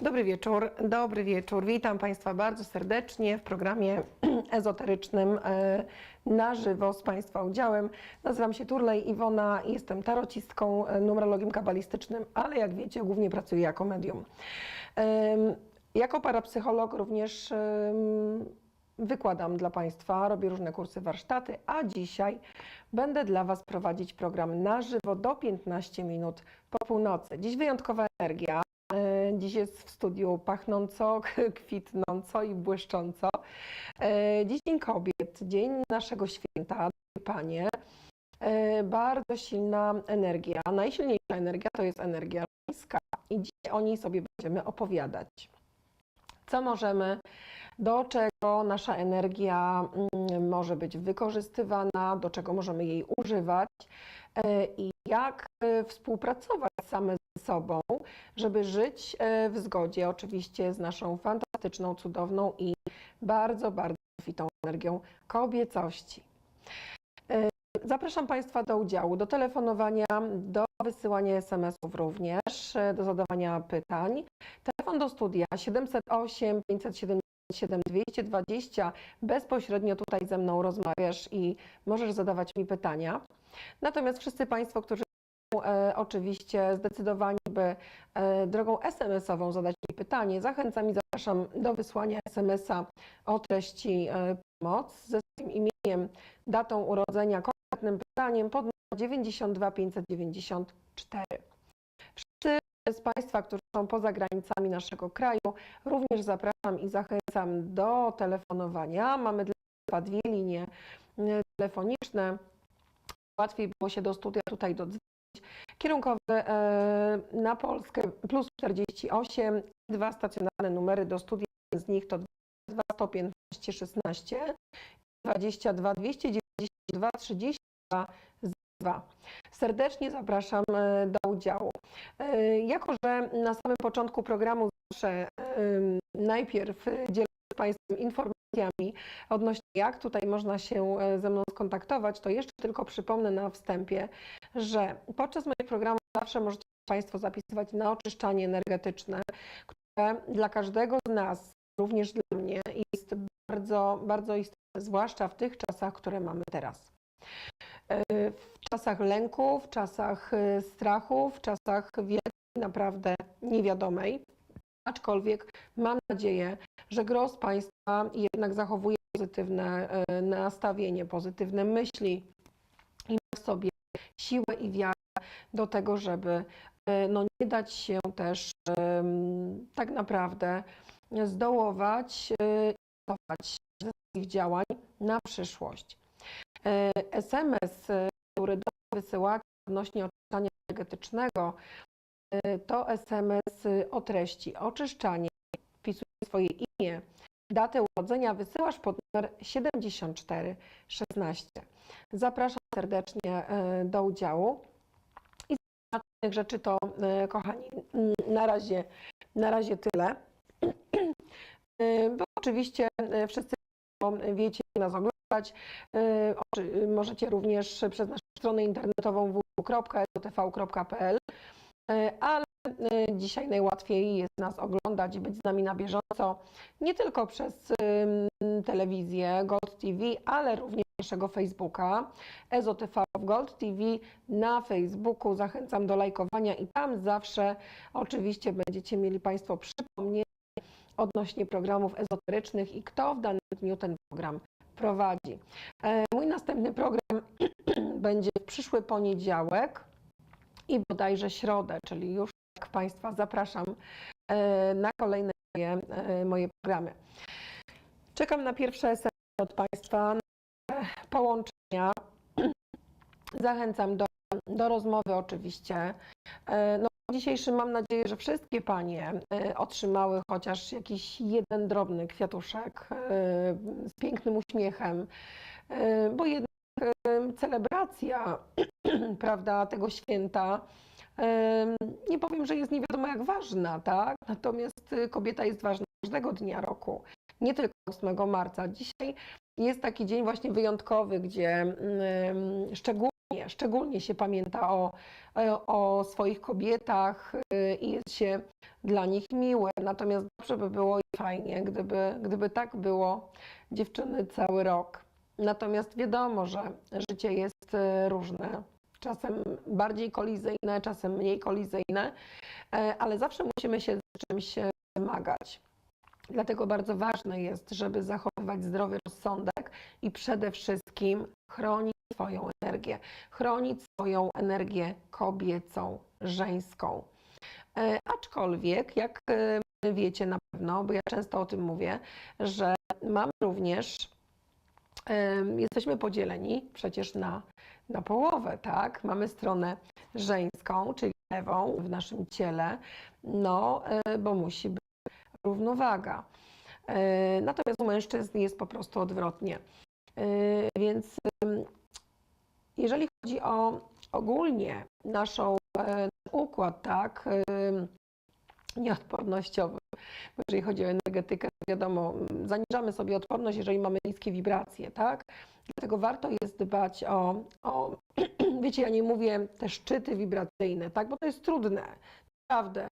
Dobry wieczór, dobry wieczór. Witam Państwa bardzo serdecznie w programie ezoterycznym e, na żywo z Państwa udziałem. Nazywam się Turlej Iwona jestem tarocistką, e, numerologiem kabalistycznym, ale jak wiecie, głównie pracuję jako medium. Jako parapsycholog również wykładam dla Państwa, robię różne kursy, warsztaty, a dzisiaj będę dla Was prowadzić program na żywo do 15 minut po północy. Dziś wyjątkowa energia. E, Dziś jest w studiu pachnąco, kwitnąco i błyszcząco. E, Dziś Dzień Kobiet, dzień naszego święta, Panie. E, Bardzo silna energia. Najsilniejsza energia to jest energia żeńska i dzisiaj o niej sobie będziemy opowiadać. Co możemy, do czego nasza energia mm, może być wykorzystywana, do czego możemy jej używać e, i jak e, współpracować same ze sobą, żeby żyć e, w zgodzie oczywiście z naszą fantastyczną, cudowną i bardzo, bardzo kwitą energią kobiecości. Zapraszam Państwa do udziału, do telefonowania, do wysyłania SMS-ów również, do zadawania pytań. Telefon do studia 708 577 220. Bezpośrednio tutaj ze mną rozmawiasz i możesz zadawać mi pytania. Natomiast wszyscy Państwo, którzy e, oczywiście zdecydowani, by e, drogą SMS-ową zadać mi pytanie, zachęcam i zapraszam do wysłania SMS-a o treści e, pomoc ze swoim imieniem, datą urodzenia, konkretnym pytaniem pod numer 92 594. Wszyscy z Państwa, którzy są poza granicami naszego kraju, również zapraszam i zachęcam do telefonowania. Mamy dla Państwa dwie linie e, telefoniczne. Łatwiej było się do studia tutaj dodzwonić. Kierunkowy e, na Polskę plus 48, dwa stacjonarne numery do studia, z nich to 22 115 16 22 292 32 2. Serdecznie zapraszam e, do udziału. E, Jako, że na samym początku programu zawsze e, najpierw dzielę się z Państwem informacjami odnośnie jak tutaj można się ze mną skontaktować, to jeszcze tylko przypomnę na wstępie, że podczas moich programów zawsze możecie Państwo zapisywać na oczyszczanie energetyczne, które dla każdego z nas, również dla mnie, jest bardzo, bardzo istotne, zwłaszcza w tych czasach, które mamy teraz. E, W czasach lęku, w czasach e, strachu, w czasach wielkiej naprawdę niewiadomej. Aczkolwiek mam nadzieję, że gros Państwa jednak zachowuje pozytywne e, nastawienie, pozytywne myśli i ma w sobie siłę i wiarę do tego, żeby no, nie dać się też tak naprawdę zdołować i swoich działań na przyszłość. E, SMS, e, który do wysyłacie odnośnie oczyszczania energetycznego, e, to SMS o treści oczyszczanie. Wpisujesz swoje imię, datę urodzenia, wysyłasz pod numer 7416. Zapraszam serdecznie e, do udziału. I z innych rzeczy to, e, kochani, na razie, na razie tyle. E, Bo oczywiście e, wszyscy wiecie, nas oglądać. E, oczy- Możecie również przez naszą stronę internetową www.tv.pl, E, ale dzisiaj najłatwiej jest nas oglądać i być z nami na bieżąco, nie tylko przez telewizję Gold TV, ale również naszego Facebooka EzoTV w Gold TV na Facebooku. Zachęcam do lajkowania i tam zawsze oczywiście będziecie mieli Państwo przypomnienie odnośnie programów ezoterycznych i kto w danym dniu ten program prowadzi. E, Mój następny program będzie w przyszły poniedziałek i bodajże środę, czyli już Państwa zapraszam e, na kolejne moje, e, moje programy. Czekam na pierwsze SMS od Państwa, na połączenia. Zachęcam do, do rozmowy oczywiście. No, dzisiejszym mam nadzieję, że wszystkie Panie e, otrzymały chociaż jakiś jeden drobny kwiatuszek e, z pięknym uśmiechem, e, bo jednak celebracja prawda, tego święta nie powiem, że jest nie wiadomo jak ważna, tak? Natomiast y, kobieta jest ważna każdego dnia roku, nie tylko 8 marca. Dzisiaj jest taki dzień właśnie wyjątkowy, gdzie mm, szczególnie szczególnie, się pamięta o, e, o swoich kobietach y, i jest się dla nich miłe. Natomiast dobrze by było i fajnie, gdyby, gdyby tak było dziewczyny cały rok. Natomiast wiadomo, że życie jest y, różne. Czasem bardziej kolizyjne, czasem mniej kolizyjne, e, ale zawsze musimy się z czymś e, zmagać. Dlatego bardzo ważne jest, żeby zachowywać zdrowy rozsądek i przede wszystkim chronić swoją energię, chronić swoją energię kobiecą, żeńską. E, Aczkolwiek, jak e, wiecie na pewno, bo ja często o tym mówię, że mamy również, em, jesteśmy podzieleni przecież na, na połowę, tak? Mamy stronę żeńską, czyli lewą w naszym ciele, no, e, bo musi być równowaga. E, Natomiast u mężczyzn jest po prostu odwrotnie. E, Więc jeżeli chodzi o ogólnie naszą e, układ, tak, nieodpornościowy, jeżeli chodzi o energetykę, wiadomo, zaniżamy sobie odporność, jeżeli mamy niskie wibracje, tak? Dlatego warto jest dbać o, o wiecie, ja nie mówię te szczyty wibracyjne, tak, bo to jest trudne, naprawdę.